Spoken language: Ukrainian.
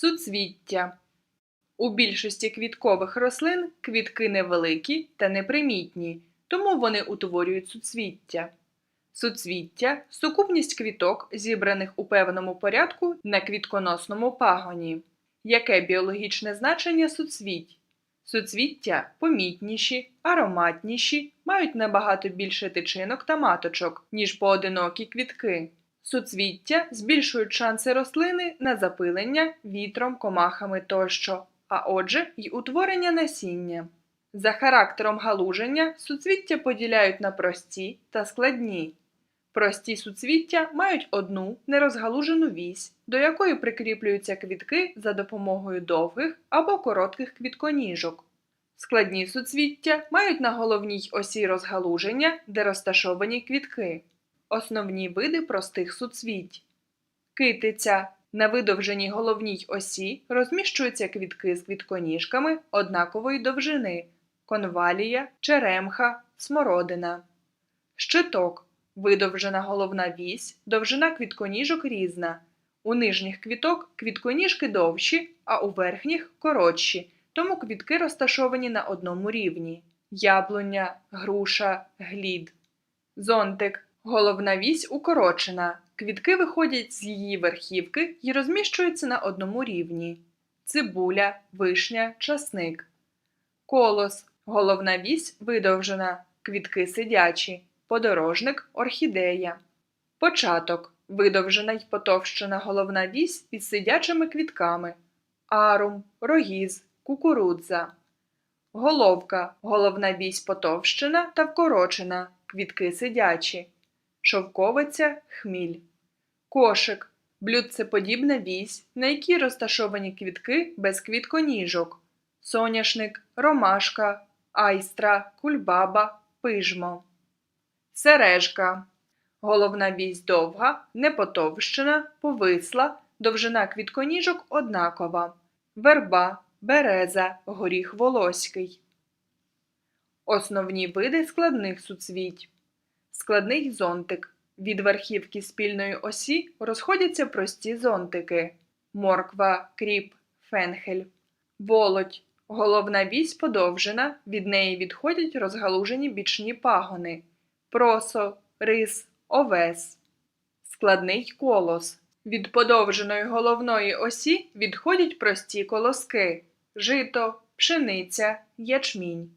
Суцвіття. У більшості квіткових рослин квітки невеликі та непримітні, тому вони утворюють суцвіття. Суцвіття сукупність квіток, зібраних у певному порядку на квітконосному пагоні. Яке біологічне значення суцвіть? Суцвіття помітніші, ароматніші, мають набагато більше тичинок та маточок, ніж поодинокі квітки. Суцвіття збільшують шанси рослини на запилення вітром, комахами тощо, а отже, й утворення насіння. За характером галуження суцвіття поділяють на прості та складні. Прості суцвіття мають одну нерозгалужену вісь, до якої прикріплюються квітки за допомогою довгих або коротких квітконіжок. Складні суцвіття мають на головній осі розгалуження, де розташовані квітки. Основні види простих суцвіть. Китиця. На видовженій головній осі розміщуються квітки з квітконіжками однакової довжини конвалія, черемха, смородина. Щиток. Видовжена головна вісь, довжина квітконіжок різна. У нижніх квіток квітконіжки довші, а у верхніх коротші, тому квітки розташовані на одному рівні. Яблуня, груша, глід. Зонтик. Головна вісь укорочена. Квітки виходять з її верхівки і розміщуються на одному рівні. Цибуля, вишня, часник. Колос. Головна вісь видовжена. Квітки сидячі. Подорожник, орхідея. Початок. Видовжена й потовщена головна вісь із сидячими квітками. Арум, рогіз, кукурудза. Головка. Головна вісь потовщена та вкорочена. Квітки сидячі. Шовковиця, хміль. Кошик. Блюдцеподібна вісь, на якій розташовані квітки без квітконіжок. Соняшник, ромашка, айстра, кульбаба, пижмо. Сережка. Головна вісь довга, непотовщена, повисла, довжина квітконіжок однакова. Верба, береза, горіх волоський. Основні види складних суцвіть. Складний зонтик. Від верхівки спільної осі розходяться прості зонтики. Морква, кріп, фенхель. Володь. Головна вісь подовжена, від неї відходять розгалужені бічні пагони. Просо, рис, овес. Складний колос. Від подовженої головної осі відходять прості колоски. Жито, пшениця, ячмінь.